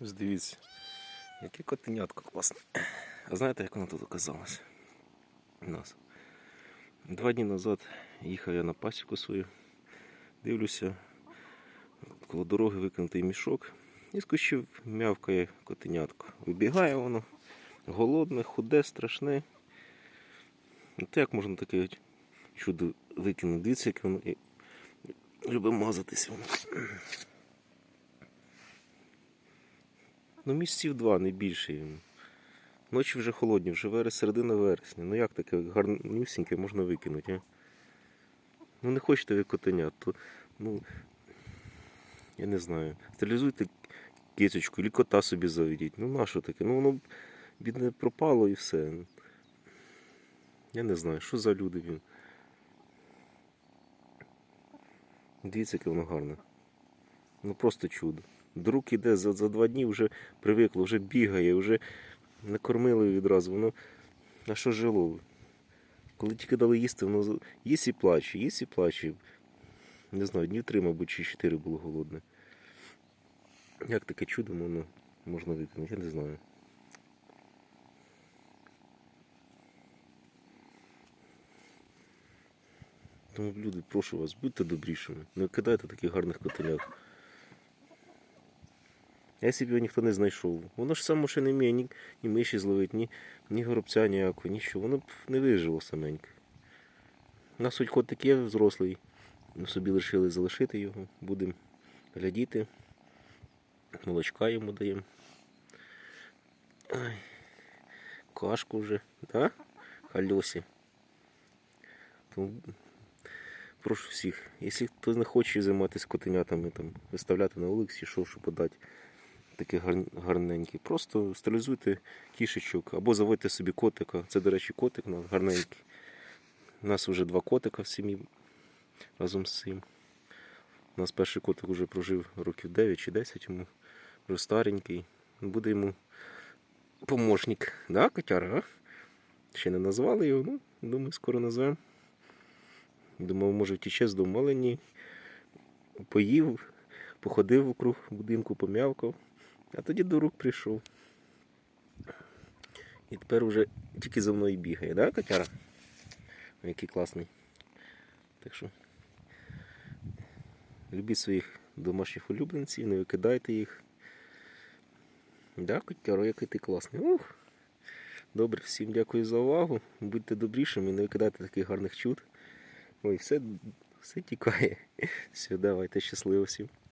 Ось дивіться, яке котенятко класне. А знаєте, як воно тут оказалось? У нас. Два дні назад їхав я на пасіку свою, дивлюся, коло дороги викинутий мішок і з кущів мявкає котенятко. Вибігає воно, голодне, худе, страшне. От як можна таке чудо викинути? Дивіться, як воно і любить мазатися. воно. Ну, місяців два, не більше. Ночі вже холодні, вже верес, середина вересня. Ну як таке гарнюсіньке можна викинути, а? Ну не хочете ви котенят, то ну я не знаю. Стерилізуйте кицечку, і кота собі заведіть. Ну на що таке? Ну воно бідне пропало і все. Я не знаю, що за люди він. Дивіться, яке воно гарне. Ну просто чудо. Друг іде за, за два дні, вже привикло, вже бігає, вже накормили відразу. Воно на що жило? Коли тільки дали їсти, воно їсть і плаче, їсть і плаче. Не знаю, днів три, мабуть, чи чотири було голодне. Як таке чудо воно можна виконати, я не знаю. Тому, люди, прошу вас, будьте добрішими. Не кидайте таких гарних котенят. Якщо б його ніхто не знайшов, воно ж само ще не вміє ні, ні миші зловити, ні, ні горобця ніякого, нічого. Воно б не вижило саменьке. У нас хоч котик є взрослий, ми собі лишили залишити його, будемо глядіти. Молочка йому даємо. Ай, кашку вже, так? Хальосі. Прошу всіх, якщо хто не хоче займатися котенятами, там, виставляти на вулиці, що, щоб подати такий гар- гарненький. Просто стерилізуйте кішечок або заводьте собі котика. Це, до речі, котик гарненький. У нас вже два котика в сім'ї разом з цим. У нас перший котик вже прожив років 9 чи 10 йому, вже старенький. Буде йому помощник. Да, котяра? Ще не назвали його, ну, думаю, скоро назвемо. Думав, може втіче з дому, але ні. Поїв, походив вокруг будинку, пом'явкав, а тоді до рук прийшов. І тепер вже тільки за мною бігає, да, котяра? Який класний. Так що любіть своїх домашніх улюбленців, не викидайте їх. Да, котяро, який ти класний. Ух. Добре, всім дякую за увагу. Будьте добрішими, не викидайте таких гарних чуд. Ой, все, все тікає. Все, давайте щасливо всім.